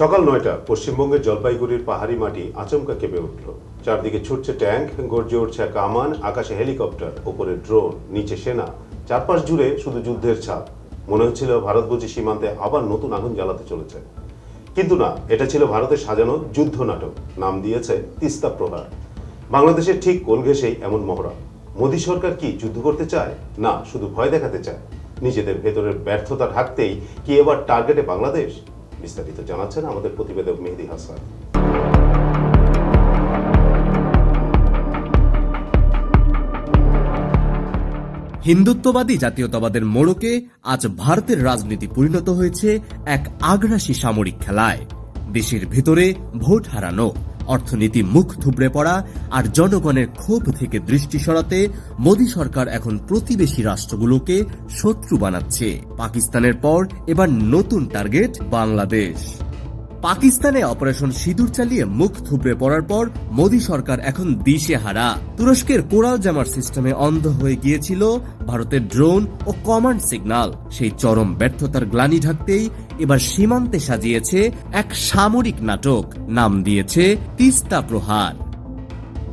সকাল নয়টা পশ্চিমবঙ্গের জলপাইগুড়ির পাহাড়ি মাটি আচমকা কেঁপে উঠল। চারদিকে ছুটছে ট্যাঙ্ক, গর্জে উঠছে কামান আকাশে হেলিকপ্টার, ওপরে ড্রোন, নিচে সেনা। চারপাশ জুড়ে শুধু যুদ্ধের ছাপ। মনে হচ্ছিল ভারত বুঝি সীমান্তে আবার নতুন আগুন জ্বালাতে চলেছে। কিন্তু না, এটা ছিল ভারতের সাজানো যুদ্ধ নাটক। নাম দিয়েছে তিস্তা প্রহার। বাংলাদেশের ঠিক কোল ঘেঁষেই এমন মহড়া। মোদী সরকার কি যুদ্ধ করতে চায়? না, শুধু ভয় দেখাতে চায়। নিজেদের ভেতরের ব্যর্থতা ঢাকতেই কি এবার টার্গেটে বাংলাদেশ? বিস্তারিত জানাচ্ছেন আমাদের প্রতিবেদক মেহেদি হাসান। হিন্দুত্ববাদী জাতীয়তাবাদের মোড়কে আজ ভারতের রাজনীতি পরিণত হয়েছে এক আগ্রাসী সামরিক খেলায়। দেশের ভিতরে ভোট হারানো। অর্থনীতি মুখ থুবড়ে পড়া আর জনগণের ক্ষোভ থেকে দৃষ্টি সরাতে মোদী সরকার এখন প্রতিবেশী রাষ্ট্রগুলোকে শত্রু বানাচ্ছে। পাকিস্তানের পর এবার নতুন টার্গেট বাংলাদেশ। পাকিস্তানে অপারেশন সিঁদুর চালিয়ে মুখ থুবড়ে পড়ার পর মোদী সরকার এখন দিশে হারা তুরস্কের কোরাল জামার সিস্টেমে অন্ধ হয়ে গিয়েছিল ভারতের ড্রোন ও কমান্ড সিগন্যাল সেই চরম ব্যর্থতার গ্লানি ঢাকতেই এবার সীমান্তে সাজিয়েছে এক সামরিক নাটক, নাম দিয়েছে তিস্তা প্রহার।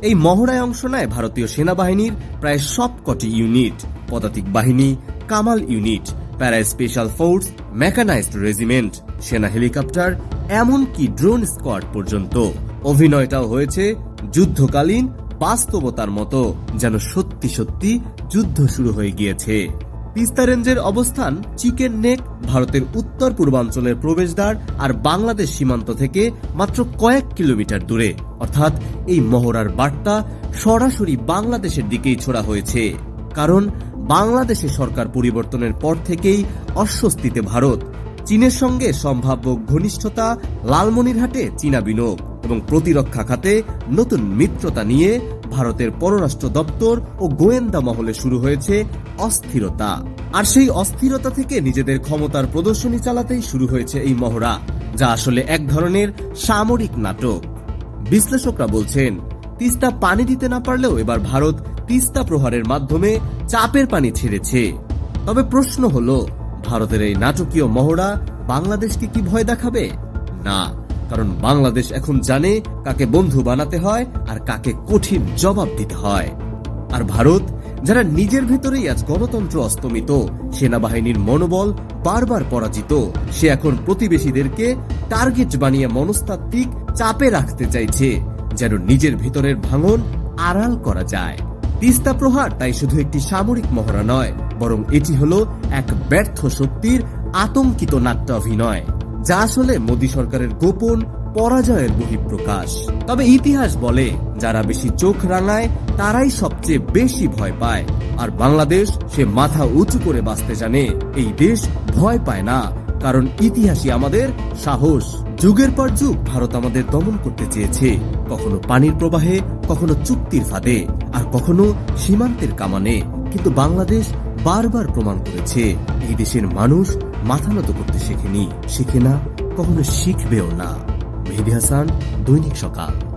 এই মহড়ায় অংশ নেয় ভারতীয় সেনাবাহিনীর প্রায় সবকটি ইউনিট, পদাতিক বাহিনী, Kamal unit para special force, mechanised regiment, সেনা হেলিকপ্টার এমনকি ড্রোন স্কোয়াড পর্যন্ত। অভিনয়টাও হয়েছে যুদ্ধকালীন বাস্তবতার মতো, যেন সত্যি সত্যি যুদ্ধ শুরু হয়ে গিয়েছে। তিস্তা রেঞ্জের অবস্থান চিকেন নেক, ভারতের উত্তর পূর্বাঞ্চলের প্রবেশদ্বার আর বাংলাদেশ সীমান্ত থেকে মাত্র কয়েক কিলোমিটার দূরে। অর্থাৎ এই মহড়ার বার্তা সরাসরি বাংলাদেশের দিকেই ছোড়া হয়েছে। কারণ বাংলাদেশে সরকার পরিবর্তনের পর থেকেই অস্বস্তিতে ভারত। চীনের সঙ্গে সম্ভাব্য ঘনিষ্ঠতা লালমনিরহাটে চীনা বিনিয়োগ এবং প্রতিরক্ষা খাতে নতুন মিত্রতা নিয়ে ভারতের পররাষ্ট্র দপ্তর ও গোয়েন্দা মহলে শুরু হয়েছে অস্থিরতা। আর সেই অস্থিরতা থেকে নিজেদের ক্ষমতার প্রদর্শনী চালাতেই শুরু হয়েছে এই মহড়া, যা আসলে এক ধরনের সামরিক নাটক। বিশ্লেষকরা বলছেন, তিস্তা পানি দিতে না পারলেও এবার ভারত তিস্তা প্রহারের মাধ্যমে চাপের পানি ছেড়েছে। তবে প্রশ্ন হলো ভারতের এই নাটকীয় মহড়া বাংলাদেশকে কি ভয় দেখাবে? না, কারণ বাংলাদেশ এখন জানে কাকে বন্ধু বানাতে হয় আর কাকে কঠিন জবাব দিতে হয়। আর ভারত, যারা নিজের ভেতরেই আজ গণতন্ত্র অস্তমিত, সেনাবাহিনীর মনোবল বারবার পরাজিত, সে এখন প্রতিবেশীদেরকে টার্গেট বানিয়ে মনস্তাত্ত্বিক চাপে রাখতে চাইছে, যেন নিজের ভেতরের ভাঙন আড়াল করা যায়। তিস্তা প্রহার তাই শুধু একটি সামরিক মহড়া নয়, বরং এটি হল এক ব্যর্থ শক্তির আতঙ্কিত নাট্যাভিনয়, যা আসলে মোদী সরকারের গোপন পরাজয়ের বহিঃপ্রকাশ। তবে ইতিহাস বলে, যারা বেশি চোখ রাঙায়, তারাই সবচেয়ে বেশি ভয় পায়। আর বাংলাদেশ সে মাথা উঁচু করে বাঁচতে জানে, এই দেশ ভয় পায় না, কারণ ইতিহাসই আমাদের সাহস। যুগের পর যুগ ভারত আমাদের দমন করতে চেয়েছে। কখনো পানির প্রবাহে, কখনো চুক্তির ফাঁদে, আর কখনো সীমান্তের কামানে। কিন্তু বাংলাদেশ বারবার প্রমাণ করেছে, এই দেশের মানুষ মাথা নত করতে শেখেনি, শিখে না, কখনো শিখবেও না। মেহেদি হাসান, দৈনিক সকাল।